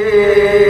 ਖਾਲਸਾ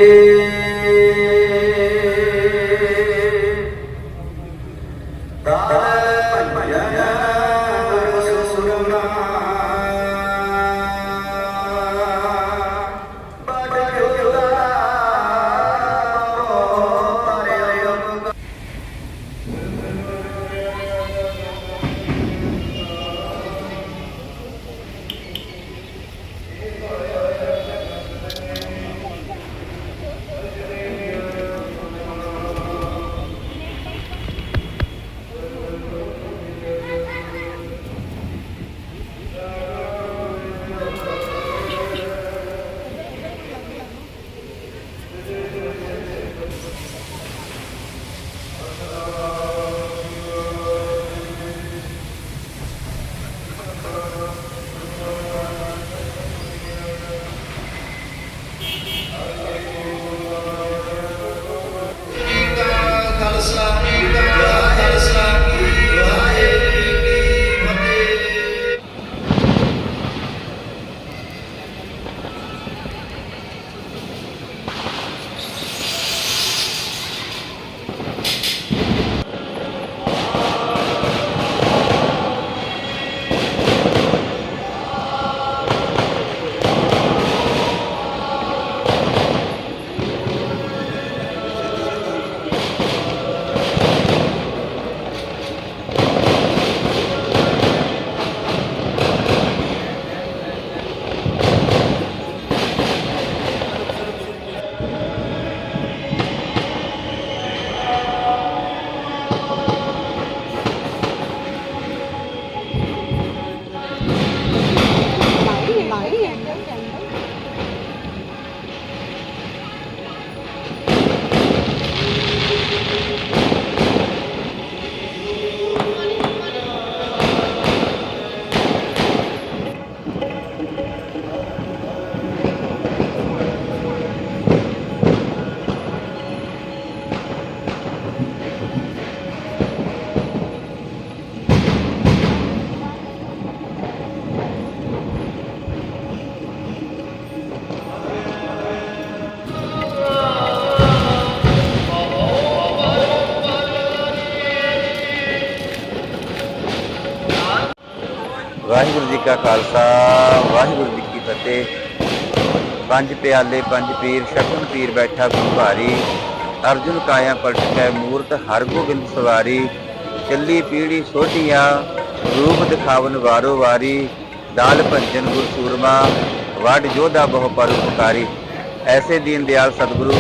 ਵਾਹਿਗੁਰੂ ਜੀ ਕਾ ਖਾਲਸਾ, ਵਾਹਿਗੁਰੂ ਜੀ ਕੀ ਫਤਿਹ। ਪੰਜ ਪਿਆਲੇ, ਪੰਜ ਪੀਰ ਸ਼ਕਨ ਪੀਰ ਬੈਠਾ ਗੁਰੂ ਅਰਜੁਨ ਕਾਇਆ ਪਲਟ ਕੈ ਮੂਰਤ, ਹਰ ਗੋਬਿੰਦ ਸਵਾਰੀ। ਚੱਲੀ ਪੀੜੀ ਸੋਢੀਆਂ, ਰੂਪ ਦਿਖਾਵਨ ਵਾਰੋ ਵਾਰੀ। ਦਾਲ ਭੰਜਨ ਗੁਰ ਸੂਰਮਾ ਵੱਡ ਜੋਧਾ ਬਹੁ ਪਰਉਪਕਾਰੀ ਐਸੇ ਦੀਨ ਦਿਆਲ ਸਤਿਗੁਰੂ,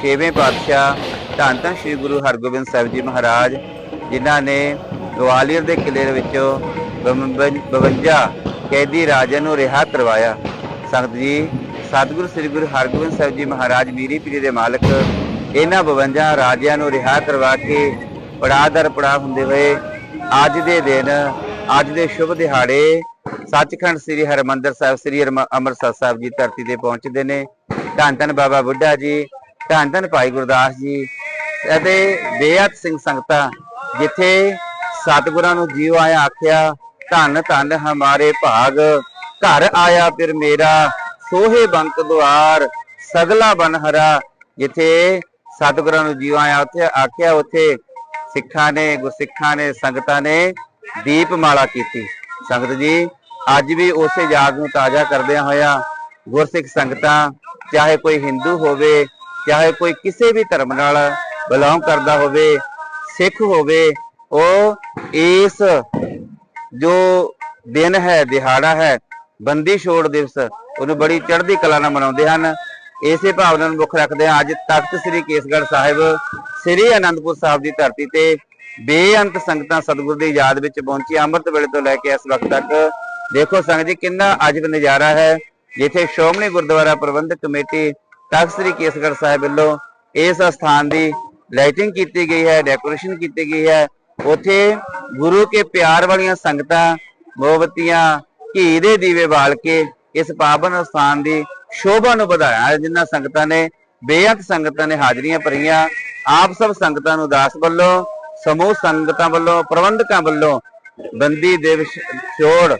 ਛੇਵੇਂ ਪਾਤਸ਼ਾਹ, ਧੰਨ ਧੰਨ ਸ੍ਰੀ ਗੁਰੂ ਹਰਗੋਬਿੰਦ ਸਾਹਿਬ ਜੀ ਮਹਾਰਾਜ, ਜਿਨ੍ਹਾਂ ਨੇ ਗਵਾਲੀਅਰ ਦੇ ਕਿਲੇ ਵਿੱਚੋਂ 52 ਕੈਦੀ ਰਾਜਿਆਂ ਨੂੰ ਰਿਹਾ ਕਰਵਾਇਆ। ਸੰਗਤ ਜੀ, ਸਤਿਗੁਰੂ ਸ੍ਰੀ ਗੁਰੂ ਹਰਗੋਬਿੰਦ ਸਾਹਿਬ ਜੀ ਮਹਾਰਾਜ ਮੀਰੀ ਪੀਰੀ ਦੇ ਮਾਲਕ, ਇਹਨਾਂ 52 ਰਾਜਿਆਂ ਨੂੰ ਰਿਹਾ ਕਰਵਾ ਕੇ ਪੜਾਅ ਦਰ ਪੜਾਅ ਹੁੰਦੇ ਹੋਏ ਅੱਜ ਦੇ ਦਿਨ, ਅੱਜ ਦੇ ਸ਼ੁਭ ਦਿਹਾੜੇ ਸੱਚਖੰਡ ਸ੍ਰੀ ਹਰਮੰਦਰ ਸਾਹਿਬ, ਸ੍ਰੀ ਹਰਮ- ਅੰਮ੍ਰਿਤਸਰ ਸਾਹਿਬ ਜੀ ਧਰਤੀ ਤੇ ਪਹੁੰਚਦੇ ਨੇ। ਧੰਨ ਧੰਨ ਬਾਬਾ ਬੁੱਢਾ ਜੀ, ਧੰਨ ਧੰਨ ਭਾਈ ਗੁਰਦਾਸ ਜੀ ਅਤੇ ਬੇਅਤ ਸਿੰਘ ਸੰਗਤਾਂ, ਜਿੱਥੇ ਸਤਿਗੁਰਾਂ ਨੂੰ ਜੀਵ ਆਇਆ ਆਖਿਆ ਧੰਨ ਧੰਨ ਹਮਾਰੇ ਭਾਗ। ਘਰ ਆਇਆ ਫਿਰ ਮੇਰਾ ਸੋਹੇ ਬੰਕ ਦੁਆਰ, ਸਗਲਾ ਬਨਹਰਾ ਜਿੱਥੇ ਸਤਿਗੁਰਾਂ ਨੂੰ ਜੀਵ ਆਇਆ, ਉੱਥੇ ਆਖਿਆ, ਉੱਥੇ ਸਿੱਖਾਂ ਨੇ, ਗੁਰਸਿੱਖਾਂ ਨੇ, ਸੰਗਤਾਂ ਨੇ ਦੀਪਮਾਲਾ ਕੀਤੀ। ਸੰਗਤ ਜੀ, ਅੱਜ ਵੀ ਉਸੇ ਯਾਦ ਨੂੰ ਤਾਜ਼ਾ ਕਰਦਿਆਂ ਹੋਇਆ ਗੁਰਸਿੱਖ ਸੰਗਤਾਂ, ਚਾਹੇ ਕੋਈ ਹਿੰਦੂ ਹੋਵੇ, ਚਾਹੇ ਕੋਈ ਕਿਸੇ ਵੀ ਧਰਮ ਨਾਲ ਬਿਲੋਂਗ ਕਰਦਾ ਹੋਵੇ, ਸਿੱਖ ਹੋਵੇ, ਉਹ ਇਸ ਜੋ ਦਿਨ ਹੈ, ਦਿਹਾੜਾ ਹੈ, ਬੰਦੀ ਛੋੜ ਦਿਵਸ, ਉਹਨੂੰ ਬੜੀ ਚੜ੍ਹਦੀ ਕਲਾ ਨਾਲ ਮਨਾਉਂਦੇ ਹਨ। ਇਸੇ ਭਾਵਨਾ ਨੂੰ ਮੁੱਖ ਰੱਖਦੇ ਹਾਂ। ਅੱਜ ਤਖਤ ਸ੍ਰੀ ਕੇਸਗੜ੍ਹ ਸਾਹਿਬ, ਸ੍ਰੀ ਅਨੰਦਪੁਰ ਸਾਹਿਬ ਦੀ ਧਰਤੀ ਤੇ ਬੇਅੰਤ ਸੰਗਤਾਂ ਸਤਿਗੁਰ ਦੀ ਯਾਦ ਵਿੱਚ ਪਹੁੰਚੀ। ਅੰਮ੍ਰਿਤ ਵੇਲੇ ਤੋਂ ਲੈ ਕੇ ਇਸ ਵਕਤ ਤੱਕ ਦੇਖੋ ਸੰਗਤ ਜੀ, ਕਿੰਨਾ ਅਜਬ ਨਜ਼ਾਰਾ ਹੈ। ਜਿੱਥੇ ਸ਼੍ਰੋਮਣੀ ਗੁਰਦੁਆਰਾ ਪ੍ਰਬੰਧਕ ਕਮੇਟੀ ਤਖਤ ਸ੍ਰੀ ਕੇਸਗੜ੍ਹ ਸਾਹਿਬ ਵੱਲੋਂ ਇਸ ਸਥਾਨ ਦੀ ਲਾਈਟਿੰਗ ਕੀਤੀ ਗਈ ਹੈ ਡੈਕੋਰੇਸ਼ਨ ਕੀਤੀ ਗਈ ਹੈ। ਉੱਥੇ ਗੁਰੂ ਕੇ ਪਿਆਰ ਵਾਲੀਆਂ ਸੰਗਤਾਂ, ਮੋਮਬੱਤੀਆਂ, ਘੀ ਦੇ ਦੀਵੇ ਬਾਲ ਕੇ ਇਸ ਪਾਵਨ ਸਥਾਨ ਦੀ ਸ਼ੋਭਾ ਨੂੰ ਵਧਾਇਆ। ਹੈ ਜਿਨ੍ਹਾਂ ਸੰਗਤਾਂ ਨੇ, ਬੇਅੰਤ ਸੰਗਤਾਂ ਨੇ ਹਾਜ਼ਰੀਆਂ ਭਰੀਆਂ, ਆਪ ਸਭ ਸੰਗਤਾਂ ਨੂੰ ਦਾਸ ਵੱਲੋਂ, ਸਮੂਹ ਸੰਗਤਾਂ ਵੱਲੋਂ, ਪ੍ਰਬੰਧਕਾਂ ਵੱਲੋਂ ਬੰਦੀ ਦੇਵ ਛੋੜ